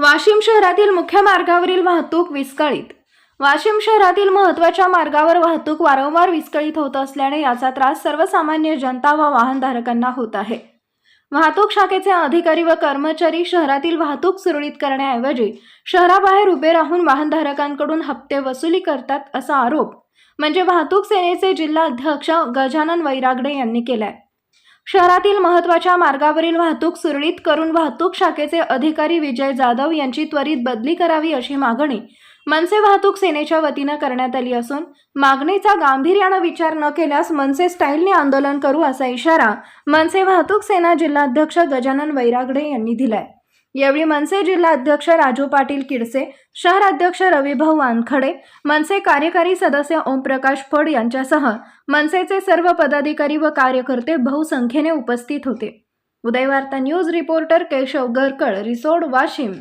वाशिम शहरातील मुख्य मार्गावरील वाहतूक विस्कळीत. वाशिम शहरातील महत्त्वाच्या मार्गावर वाहतूक वारंवार विस्कळीत होत असल्याने याचा त्रास सर्वसामान्य जनता व वाहनधारकांना होत आहे. वाहतूक शाखेचे अधिकारी व कर्मचारी शहरातील वाहतूक सुरळीत करण्याऐवजी शहराबाहेर उभे राहून वाहनधारकांकडून हप्ते वसुली करतात असा आरोप म्हणजे वाहतूक सेनेचे जिल्हा अध्यक्ष गजानन वैरागडे यांनी केलाय. शहरातील महत्त्वाच्या मार्गावरील वाहतूक सुरळीत करून वाहतूक शाखेचे अधिकारी विजय जाधव यांची त्वरित बदली करावी अशी मागणी मनसे वाहतूक सेनेच्या वतीनं करण्यात आली असून मागणीचा गांभीर्यानं विचार न केल्यास मनसे स्टाईलने आंदोलन करू असा इशारा मनसे वाहतूक सेना जिल्हाध्यक्ष गजानन वैरागडे यांनी दिलाय. यावेळी मनसे जिल्हा अध्यक्ष राजू पाटील किडसे शहर अध्यक्ष रविभाऊ वानखडे मनसे कार्यकारी सदस्य ओमप्रकाश फड यांच्यासह मनसेचे सर्व पदाधिकारी व कार्यकर्ते बहुसंख्येने उपस्थित होते. Udayvarta news reporter Keshav Garkal Risod Washim.